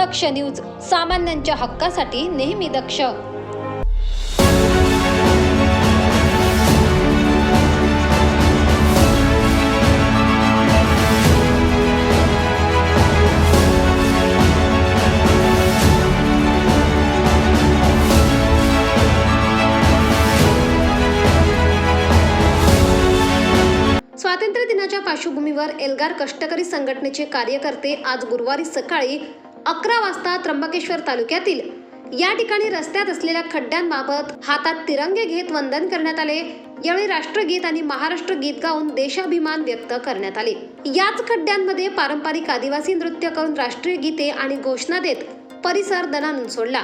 दक्ष news सामान्यांच्या हक्कासाठी नेहमी दक्ष. स्वातंत्र्य दिनाच्या पार्श्वभूमीवर एल्गार कष्टकरी संघटनेचे कार्यकर्ते आज गुरुवारी सकाळी अकरा वाजता त्र्यंबकेश्वर तालुक्यातील या ठिकाणी रस्त्यात असलेल्या खड्ड्यांबाबत हातात तिरंगे घेत वंदन करण्यात आले. यावेळी राष्ट्रगीत आणि महाराष्ट्र गीत गाऊन देशाभिमान व्यक्त करण्यात आले. याच खड्ड्यांमध्ये पारंपरिक आदिवासी नृत्य करून राष्ट्रीय गीते आणि घोषणा देत परिसर दणानून सोडला.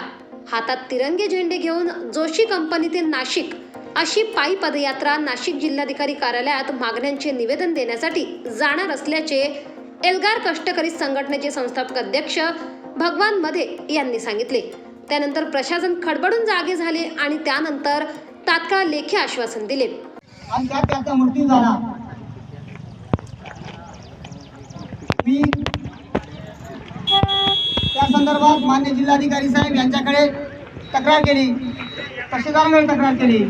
हातात तिरंगे झेंडे घेऊन जोशी कंपनी ते नाशिक अशी पायी पदयात्रा नाशिक जिल्हाधिकारी कार्यालयात मागण्यांचे निवेदन देण्यासाठी जाणार असल्याचे एल्गार कष्टकरी संघटनेचे संस्थापक अध्यक्ष भगवानमध्ये यांनी सांगितले. त्यानंतर प्रशासन खडबडून जागे झाले आणि त्यानंतर तात्काळ लेखी आश्वासन दिले. आणि त्यात त्याचा मृत्यू झाला मी त्या संदर्भात मान्य जिल्हाधिकारी साहेब यांच्याकडे तक्रार केली. तहसीलदारांकडे तक्रार केली.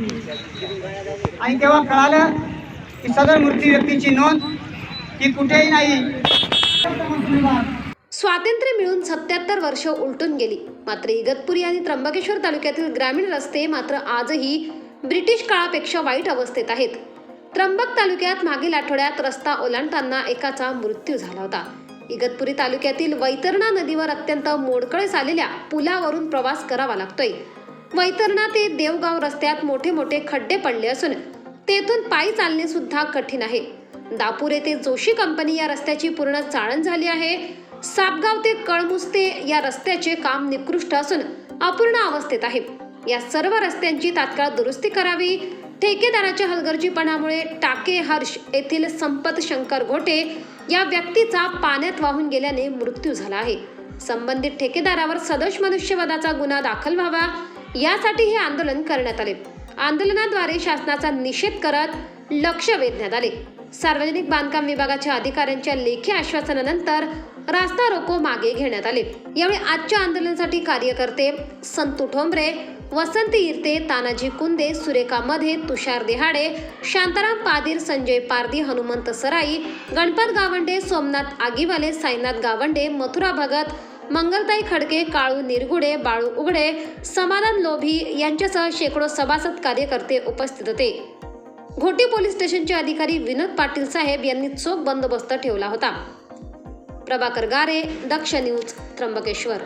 आणि तेव्हा कळालं की सदर मृत्यू व्यक्तीची नोंद ही कुठेही नाही. स्वातंत्र्य मिळून सत्याहत्तर वर्ष उलटून गेली. मात्र इगतपुरी आणि त्र्यंबकेश्वर तालुक्यातील ग्रामीण रस्ते मात्र आजही ब्रिटिश काळापेक्षा वाईट अवस्थेत आहेत. त्र्यंबक तालुक्यात मागील आठवड्यात रस्ता ओलांडताना एकाचा मृत्यू झाला होता. इगतपुरी तालुक्यातील वैतरणा नदीवर अत्यंत मोडकळीस आलेल्या पुलावरून प्रवास करावा लागतोय. वैतरणा ते देवगाव रस्त्यात मोठे मोठे खड्डे पडले असून तेथून पायी चालणे सुद्धा कठीण आहे. दापूर येथे जोशी कंपनी या रस्त्याची पूर्ण चाळण झाली आहे. सापगाव ते कळमुस्ते या रस्त्याचे काम निकृष्ट असून अपूर्ण अवस्थेत आहे. या सर्व रस्त्यांची तात्काळ दुरुस्ती करावी. ठेकेदाराच्या हलगर्जीपणामुळे टाके हर्ष येथील संपत शंकर घोटे या व्यक्तीचा पाण्यात वाहून गेल्याने मृत्यू झाला आहे. संबंधित ठेकेदारावर सदोष मनुष्यवधाचा गुन्हा दाखल व्हावा यासाठी हे आंदोलन करण्यात आले. आंदोलनाद्वारे शासनाचा निषेध करत लक्ष वेधण्यात आले. सार्वजनिक बांधकाम विभागाच्या अधिकाऱ्यांच्या लेखी आश्वासनानंतर रास्ता रोको मागे घेण्यात आले. यावेळी आजच्या आंदोलनासाठी कार्यकर्ते संतू ठोंबरे वसंती इरते तानाजी कुंदे सुरेखा मध्ये तुषार देहाडे शांताराम पादीर संजय पारदी हनुमंत सराई गणपत गावंडे सोमनाथ आगीवाले साईनाथ गावंडे मथुरा भगत मंगलताई खडके काळू निरगुडे बाळू उघडे समाधान लोभी यांच्यासह शेकडो सभासद कार्यकर्ते उपस्थित होते. घोटी पोलीस स्टेशनचे अधिकारी विनोद पाटील साहेब यांनी चोख बंदोबस्त ठेवला होता. प्रभाकर गारे दक्ष न्यूज त्र्यंबकेश्वर.